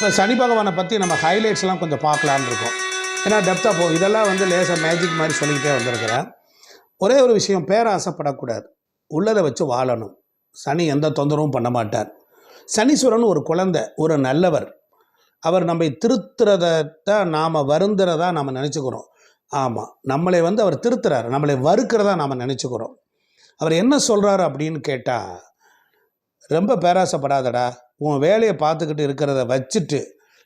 இப்போ சனி பகவானை பற்றி நம்ம ஹைலைட்ஸ்லாம் கொஞ்சம் பார்க்கலான்னு இருக்கோம். ஏன்னா டெப்த்தாக போ இதெல்லாம் வந்து லேசாக மேஜிக் மாதிரி சொல்லிக்கிட்டே வந்திருக்கிறேன். ஒரே ஒரு விஷயம் பேராசைப்படக்கூடாது. உள்ளதை வச்சு வாழணும். சனி எந்த தொந்தரவும் பண்ண மாட்டார். சனீஸ்வரன் ஒரு குழந்தை ஒரு நல்லவர். அவர் நம்மை தான் நாம் வருந்துறதா நாம் நினச்சிக்கிறோம். ஆமாம் நம்மளை வந்து அவர் திருத்துறாரு. நம்மளை வறுக்கிறதா நாம் நினச்சிக்கிறோம். அவர் என்ன சொல்கிறாரு அப்படின்னு கேட்டால் ரொம்ப பேராசைப்படாதடா. உன் வேலையை பார்த்துக்கிட்டு இருக்கிறத வச்சுட்டு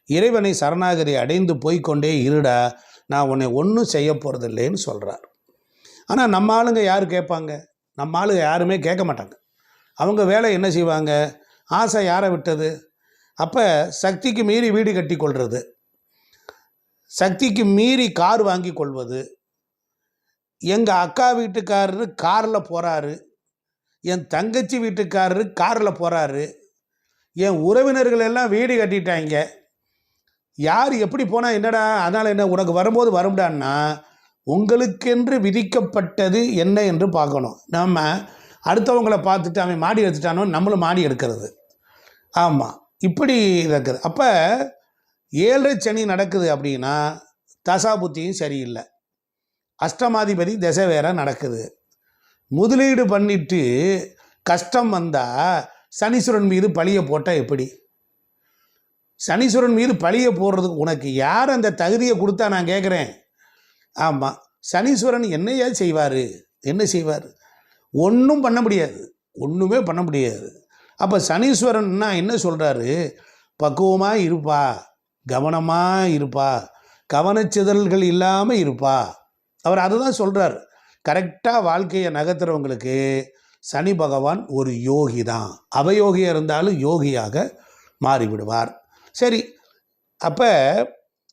இறைவனை சரணாகதி அடைந்து போய்க்கொண்டே இருடா நான் உன்னை ஒன்றும் செய்ய போகிறதில்லைன்னு சொல்கிறார் ஆனால் நம்ம ஆளுங்க யார் கேட்பாங்க? நம்ம ஆளுங்க யாருமே கேட்க மாட்டாங்க. அவங்க வேலை என்ன செய்வாங்க? ஆசை யாரை விட்டது? அப்போ சக்திக்கு மீறி வீடு கட்டி கொள்வது சக்திக்கு மீறி கார் வாங்கி கொள்வது எங்கள் அக்கா வீட்டுக்காரரு காரில் போகிறாரு என் தங்கச்சி வீட்டுக்காரரு காரில் போகிறாரு என் உறவினர்கள் எல்லாம் வீடு கட்டிட்டாங்க. யார் எப்படி போனால் என்னடா அதனால் என்ன உனக்கு வரும்போது வரும்டான்னா உங்களுக்கென்று விதிக்கப்பட்டது என்ன என்று பார்க்கணும். நம்ம அடுத்தவங்களை பார்த்துட்டு அவன் மாடி எடுத்துட்டானோ நம்மளும் மாடி எடுக்கிறது. ஆமாம் இப்படி இருக்குது. அப்போ ஏழரை சனி நடக்குது அப்படின்னா தசா புத்தியும் சரியில்லை. அஷ்டமாதிபதி திசை வேற நடக்குது. முதலீடு பண்ணிட்டு கஷ்டம் வந்தால் சனீஸ்வரன் மீது பழியை போட்டால் எப்படி? சனீஸ்வரன் மீது பழியை போடுறதுக்கு உனக்கு யார் அந்த தகுதியை கொடுத்தா நான் கேட்குறேன் ஆமாம் சனீஸ்வரன் என்னையா செய்வார். என்ன செய்வார்? ஒன்றும் பண்ண முடியாது. ஒன்றுமே பண்ண முடியாது. அப்போ சனீஸ்வரன்னா என்ன சொல்கிறாரு பக்குவமாக இருப்பா கவனமாக இருப்பா கவனச்சிதறல்கள் இல்லாமல் இருப்பா. அவர் அதுதான் சொல்கிறார் கரெக்டாக வாழ்க்கையை நகர்த்துறவங்களுக்கு சனி பகவான் ஒரு யோகி தான். அவயோகியாக இருந்தாலும் யோகியாக மாறிவிடுவார். சரி அப்போ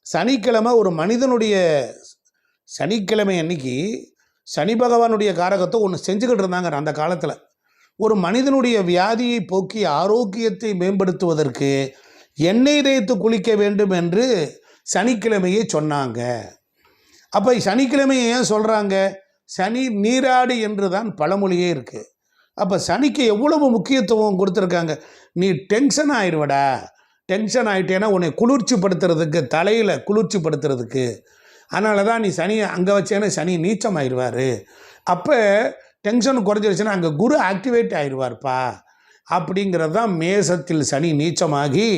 சனிக்கிழமை ஒரு மனிதனுடைய சனிக்கிழமை அன்னைக்கு சனி பகவானுடைய காரகத்தை ஒன்று செஞ்சுக்கிட்டு இருந்தாங்க அந்த காலத்தில். ஒரு மனிதனுடைய வியாதியை போக்கி ஆரோக்கியத்தை மேம்படுத்துவதற்கு எண்ணெய் தேய்த்து குளிக்க வேண்டும் என்று சனிக்கிழமையே சொன்னாங்க. அப்போ சனிக்கிழமையை ஏன் சொல்கிறாங்க சனி நீராடு என்று தான் பழமொழியே இருக்குது அப்போ சனிக்கு எவ்வளவு முக்கியத்துவம் கொடுத்துருக்காங்க? நீ டென்ஷன் ஆயிடுவடா டென்ஷன் ஆகிட்டேன்னா உன்னை குளிர்ச்சிப்படுத்துறதுக்கு தலையில் குளிர்ச்சிப்படுத்துறதுக்கு. அதனால தான் நீ சனி அங்கே வச்சேன்னா சனி நீச்சம் ஆயிடுவார் அப்போ டென்ஷன் குறைஞ்சிருச்சுன்னா அங்கே குரு ஆக்டிவேட் ஆயிடுவார்ப்பா அப்படிங்கிறது தான் மேசத்தில் சனி நீச்சமாகி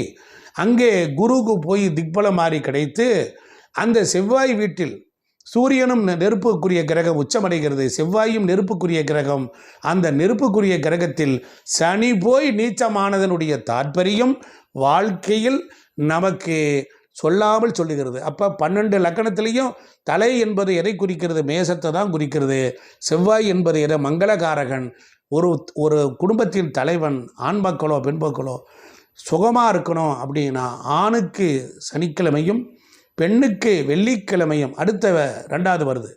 அங்கே குருவுக்கு போய் திக்பலம் மாறி கிடைத்து அந்த செவ்வாய் வீட்டில் சூரியனும் நெருப்புக்குரிய கிரகம் உச்சமடைகிறது. செவ்வாயும் நெருப்புக்குரிய கிரகம். அந்த நெருப்புக்குரிய கிரகத்தில் சனி போய் நீச்சமானதனுடைய தாற்பயம் வாழ்க்கையில் நமக்கு சொல்லாமல் சொல்லுகிறது. அப்போ பன்னெண்டு லக்கணத்திலையும் தலை என்பது எதை குறிக்கிறது? மேசத்தை தான் குறிக்கிறது. செவ்வாய் என்பது எதை? மங்களகாரகன். ஒரு ஒரு குடும்பத்தின் தலைவன் ஆண் மக்களோ பெண் மக்களோ சுகமாக இருக்கணும் அப்படின்னா ஆணுக்கு சனிக்கிழமையும் பெண்ணுக்கு வெள்ளிக்கிழமையும் அடுத்த ரெண்டாவது வருது.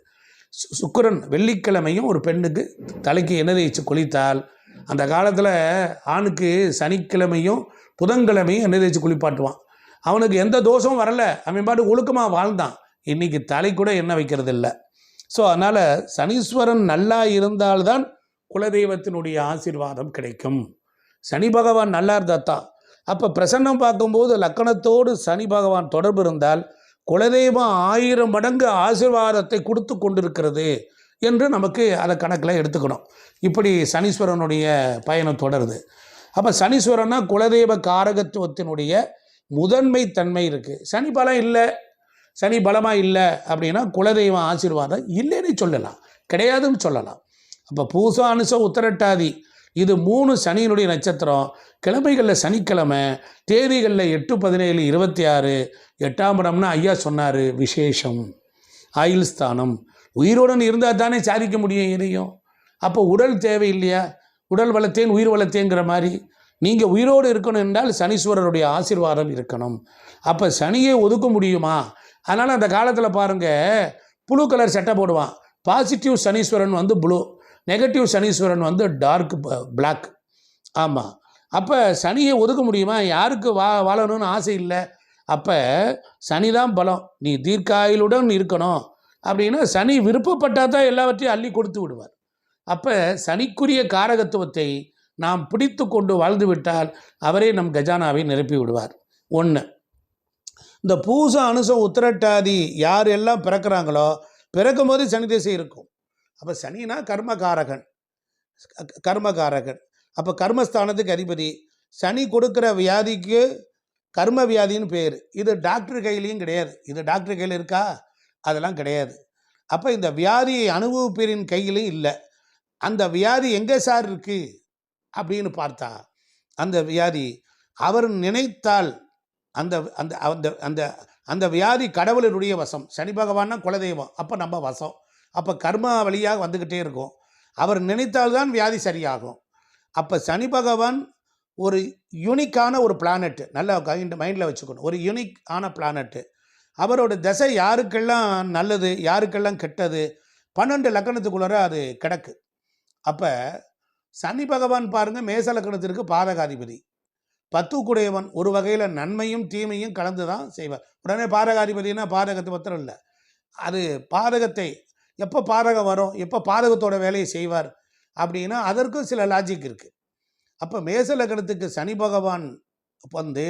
சு- சுக்கிரன் வெள்ளிக்கிழமையும் ஒரு பெண்ணுக்கு தலைக்கு எண்ணெய் தேய்ச்சி குளித்தால் அந்த காலத்தில் ஆணுக்கு சனிக்கிழமையும் புதன்கிழமையும் எண்ணெய் தேய்ச்சி குளிப்பாட்டுவான். அவனுக்கு எந்த தோஷமும் வரல. அவன் பாட்டு ஒழுக்கமாக வாழ்ந்தான். இன்னைக்கு தலை கூட எண்ணெய் வைக்கிறது இல்லை ஸோ அதனால் சனீஸ்வரன் நல்லா இருந்தால்தான் குலதெய்வத்தினுடைய ஆசீர்வாதம் கிடைக்கும். சனி பகவான் நல்லா இருந்தாத்தா அப்போ பிரசன்னம் பார்க்கும்போது லக்கணத்தோடு சனி பகவான் தொடர்பு இருந்தால் குலதெய்வம் ஆயிரம் மடங்கு ஆசீர்வாதத்தை கொடுத்து கொண்டிருக்கிறது என்று நமக்கு அதை கணக்கில் எடுத்துக்கணும். இப்படி சனீஸ்வரனுடைய பயணம் தொடருது. அப்போ சனீஸ்வரன்னா குலதெய்வ காரகத்துவத்தினுடைய முதன்மை தன்மை இருக்குது சனி பலம் இல்லை சனி பலமாக இல்லை அப்படின்னா குலதெய்வம் ஆசீர்வாதம் இல்லைன்னு சொல்லலாம். கிடையாதுன்னு சொல்லலாம். அப்போ பூசா அனுசம் உத்தரட்டாதி. இது மூணு சனியினுடைய நட்சத்திரம். கிழமைகளில் சனிக்கிழமை தேதிகளில் எட்டு பதினேழு இருபத்தி ஆறு எட்டாம் இடம்னா ஐயா சொன்னார் விசேஷம் ஆயுள் ஸ்தானம். உயிருடன் இருந்தால் தானே சாதிக்க முடியும் எதையும் அப்போ உடல் தேவை இல்லையா உடல் வளர்த்தேன் உயிர் வளர்த்தேங்கிற மாதிரி. நீங்கள் உயிரோடு இருக்கணும் என்றால் சனீஸ்வரருடைய ஆசீர்வாதம் இருக்கணும். அப்போ சனியை ஒதுக்க முடியுமா? அதனால் அந்த காலத்தில் பாருங்கள் ப்ளூ கலர் சட்டை போடுவான். பாசிட்டிவ் சனீஸ்வரன் வந்து ப்ளூ நெகட்டிவ் சனீஸ்வரன் வந்து டார்க் பிளாக் ஆமாம் அப்போ சனியை ஒதுக்க முடியுமா? யாருக்கு வா வாழணும்னு ஆசை இல்லை. அப்போ சனி தான் பலம். நீ தீர்க்காயுடன் இருக்கணும். அப்படின்னா சனி விருப்பப்பட்டால் தான் எல்லாவற்றையும் அள்ளி கொடுத்து விடுவார். அப்போ சனிக்குரிய காரகத்துவத்தை நாம் பிடித்து கொண்டு வாழ்ந்து விட்டால் அவரே நம் கஜானாவை நிரப்பி விடுவார். ஒன்று இந்த பூச அனுசம் உத்திரட்டாதி யார் எல்லாம் பிறக்கிறாங்களோ பிறக்கும் போது சனி திசை இருக்கும். அப்போ சனினா கர்மகாரகன். க- கர்மகாரகன். அப்போ கர்மஸ்தானத்துக்கு அதிபதி. சனி கொடுக்குற வியாதிக்கு கர்ம வியாதின்னு பேர். இது டாக்டர் கையிலையும் கிடையாது. இது டாக்டர் கையில் இருக்கா? அதெல்லாம் கிடையாது. அப்போ இந்த வியாதியை அனுபவிப்பீரின் கையிலும் இல்லை. அந்த வியாதி எங்கே சார் இருக்குது அப்படின்னு பார்த்தா அந்த வியாதி அவர் நினைத்தால் அந்த அந்த அந்த அந்த அந்த வியாதி கடவுளினுடைய வசம். சனி பகவான்னா குலதெய்வம். அப்போ நம்ம வசம். அப்போ கர்மா வழியாக வந்துக்கிட்டே இருக்கும். அவர் நினைத்தால்தான் வியாதி சரியாகும். அப்போ சனி பகவான் ஒரு யூனிக்கான ஒரு பிளானட்டு நல்லா கைண்ட் மைண்டில் வச்சுக்கணும். ஒரு யூனிக் ஆன பிளானெட்டு அவரோட தசை யாருக்கெல்லாம் நல்லது யாருக்கெல்லாம் கெட்டது? பன்னெண்டு லக்கணத்துக்குள்ளார அது கிடக்கு. அப்போ சனி பகவான் பாருங்கள் மேச லக்கணத்திற்கு பாதகாதிபதி. பத்துக்குடையவன் ஒரு வகையில் நன்மையும் தீமையும் கலந்து தான் செய்வார். உடனே பாதகாதிபதினா பாதகத்தை மாத்திரம் இல்லை. அது பாதகத்தை எப்போ பாதகம் வரும் எப்போ பாதகத்தோட வேலையை செய்வார் அப்படின்னா அதற்கும் சில லாஜிக் இருக்குது அப்போ மேசலக்கணத்துக்கு சனி பகவான் வந்து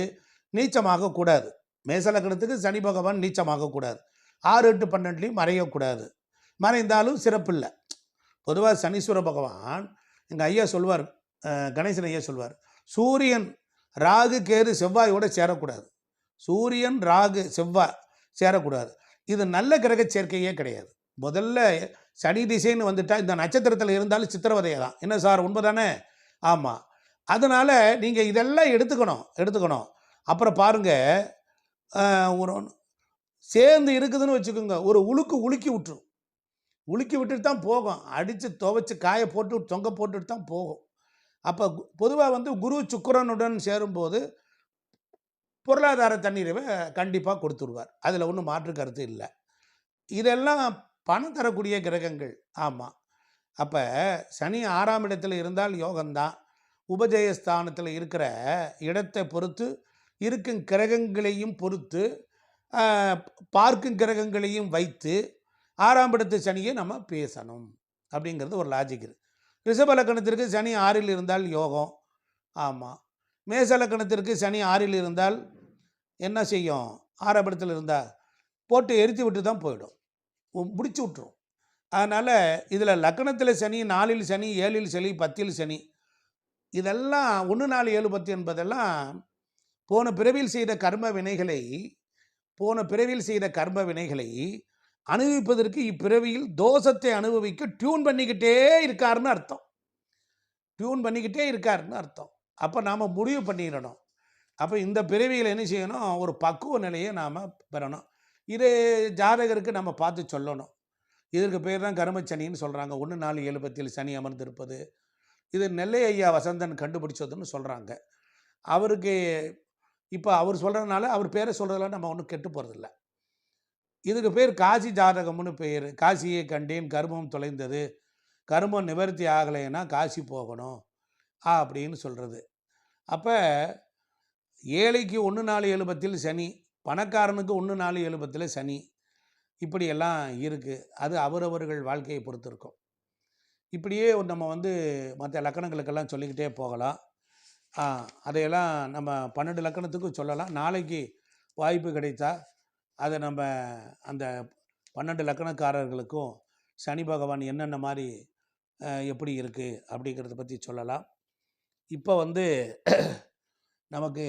நீச்சமாக கூடாது. மேச சனி பகவான் நீச்சமாக கூடாது. ஆறு எட்டு பன்னெண்டுலையும் மறையக்கூடாது மறைந்தாலும் சிறப்பில்லை பொதுவாக சனீஸ்வர பகவான் எங்கள் ஐயா சொல்வார் கணேசன் ஐயா சொல்வார் சூரியன் ராகு கேது செவ்வாயோட சேரக்கூடாது. சூரியன் ராகு செவ்வாய் சேரக்கூடாது. இது நல்ல கிரக சேர்க்கையே கிடையாது. முதல்ல சனி திசைன்னு வந்துட்டால் இந்த நட்சத்திரத்தில் இருந்தாலும் சித்திரவதையை தான். என்ன சார் உண்மைதானே? ஆமாம் அதனால் நீங்கள் இதெல்லாம் எடுத்துக்கணும் எடுத்துக்கணும். அப்புறம் பாருங்கள் ஒரு சேர்ந்து இருக்குதுன்னு வச்சுக்கோங்க. ஒரு உழுக்கு உலுக்கி விட்டுரும். உலுக்கி விட்டுட்டு தான் போகும். அடித்து துவைச்சி காய போட்டு தொங்க போட்டுட்டு தான் போகும். அப்போ பொதுவாக வந்து குரு சுக்கரனுடன் சேரும்போது பொருளாதார தண்ணீரை கண்டிப்பாக கொடுத்துருவார். அதில் ஒன்றும் மாற்று கருத்து இல்லை. இதெல்லாம் பணம் தரக்கூடிய கிரகங்கள். ஆமாம் அப்போ சனி ஆறாம் இடத்துல இருந்தால் யோகம்தான். உபஜயஸ்தானத்தில் இருக்கிற இடத்தை பொறுத்து இருக்கும் கிரகங்களையும் பொறுத்து பார்க்கும் கிரகங்களையும் வைத்து ஆறாம் இடத்து சனியை நம்ம பேசணும். அப்படிங்கிறது ஒரு லாஜிக் இருக்குது ரிஷபலக்கணத்திற்கு சனி ஆறில் இருந்தால் யோகம். ஆமாம் மேசலக்கணத்திற்கு சனி ஆறில் இருந்தால் என்ன செய்யும்? ஆறாம் இடத்துல இருந்தால் போட்டு எரித்து விட்டு தான் போயிடும். முடிச்சு விட்டுரும். அதனால் இதில் லக்கணத்தில் சனி நாலில் சனி ஏழில் சனி பத்தில் சனி இதெல்லாம் ஒன்று நாலு ஏழு பத்து என்பதெல்லாம் போன பிறவியில் செய்த கர்ம வினைகளை போன பிறவியில் செய்த கர்ம வினைகளை அனுபவிப்பதற்கு இப்பிறவியில் தோஷத்தை அனுபவிக்க டியூன் பண்ணிக்கிட்டே இருக்காருன்னு அர்த்தம். டியூன் பண்ணிக்கிட்டே இருக்காருன்னு அர்த்தம். அப்போ நாம் முடிவு பண்ணிடணும். அப்போ இந்த பிறவியில் என்ன செய்யணும்? ஒரு பக்குவ நிலையை நாம் பெறணும். இது ஜாதகருக்கு நம்ம பார்த்து சொல்லணும். இதற்கு பேர் தான் கருமச்சனின்னு சொல்கிறாங்க ஒன்று நாலு எழுபத்தில் சனி அமர்ந்திருப்பது. இது நெல்லை ஐயா வசந்தன் கண்டுபிடிச்சதுன்னு சொல்கிறாங்க அவருக்கு இப்போ அவர் சொல்கிறதுனால அவர் பேரை சொல்கிறதுல நம்ம ஒன்றும் கெட்டு போகிறதில்ல இதுக்கு பேர் காசி ஜாதகம்னு பேர். காசியை கண்டேன் கர்மம் தொலைந்தது. கர்மம் நிவர்த்தி ஆகலைன்னா காசி போகணும். அப்படின்னு சொல்கிறது அப்போ ஏழைக்கு ஒன்று நாலு எழுபத்தில் சனி பணக்காரனுக்கு ஒன்று நாலு எழுபத்தில் சனி. இப்படியெல்லாம் இருக்குது அது அவரவர்கள் வாழ்க்கையை பொறுத்து இருக்கும் இப்படியே நம்ம வந்து மற்ற லக்கணங்களுக்கெல்லாம் சொல்லிக்கிட்டே போகலாம். அதையெல்லாம் நம்ம பன்னெண்டு லக்கணத்துக்கும் சொல்லலாம். நாளைக்கு வாய்ப்பு கிடைத்தா அதை நம்ம அந்த பன்னெண்டு லக்கணக்காரர்களுக்கும் சனி பகவான் என்னென்ன மாதிரி எப்படி இருக்குது அப்படிங்கிறத பற்றி சொல்லலாம். இப்போ வந்து நமக்கு